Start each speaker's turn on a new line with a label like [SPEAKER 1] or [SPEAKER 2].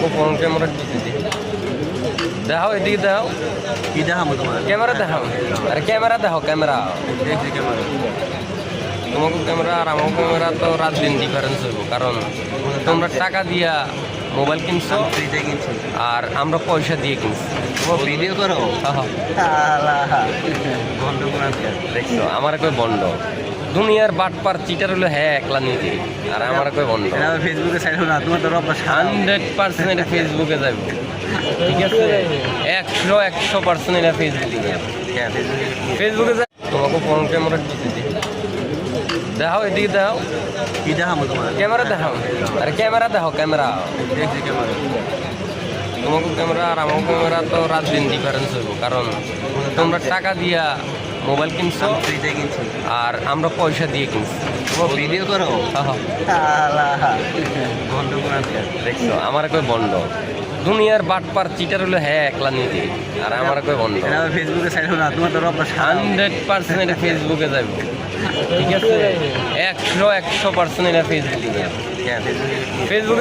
[SPEAKER 1] তোমাকে phone camera দেখাও এদিকে দেখাও।
[SPEAKER 2] কি দেখাবো তোমার?
[SPEAKER 1] ক্যামেরা দেখাও। আরে ক্যামেরা দেখাও ক্যামেরা। তোমাকে ক্যামেরা আর আমার ক্যামেরা তো রাত দিন ডিফারেন্স হইব কারণ তোমরা টাকা দিয়া মোবাইল কিনছো আর আমরা পয়সা দিয়ে কিনছি।
[SPEAKER 2] ভিডিও করো? বন্ধ করে
[SPEAKER 1] দেখছ আমার কই বন্ড দুনিয়ার বাটপার চিটার হলো হ্যাঁ একলা নিজে। আর আমার কই
[SPEAKER 2] আবার ফেসবুকে সাইড না তোমার তো
[SPEAKER 1] হান্ড্রেড পার্সেন্ট এটা ফেসবুকে যাব। ঠিক আছে? একশো একশো পার্সেন্ট এটা ফেসবুকে যাবে।
[SPEAKER 2] হ্যাঁ ফেসবুকে
[SPEAKER 1] ফেসবুকে তোমাকে ফোন ক্যামেরা দেখাও এদিকে দেখাও।
[SPEAKER 2] কি দেখাবো তোমার?
[SPEAKER 1] ক্যামেরা দেখাও। আরে ক্যামেরা দেখাও ক্যামেরা
[SPEAKER 2] দেখছি ক্যামেরা
[SPEAKER 1] তোমাকে ক্যামেরা আর আমার ক্যামেরা তো রাত দিন ডিফারেন্স হইব কারণ তোমরা টাকা দিয়া মোবাইল কিনছো আর আমরা পয়সা দিয়ে কিনছি।
[SPEAKER 2] ভিডিও করো? বন্ধ করে
[SPEAKER 1] দেখছ? আমার কই বন্ধ। দুনিয়ার বাটপার চিটার হলো হ্যাঁ একলা নিজে। আর আমার কই
[SPEAKER 2] বন্ধ। ফেসবুকে সাইড না তোমার তো
[SPEAKER 1] হান্ড্রেড পার্সেন্ট এটা ফেসবুকে যাব ঠিক আছে? একশো একশো পার্সেন্ট এটা ফেসবুকে যাবে
[SPEAKER 2] হ্যাঁ ফেসবুকে
[SPEAKER 1] ফেসবুকে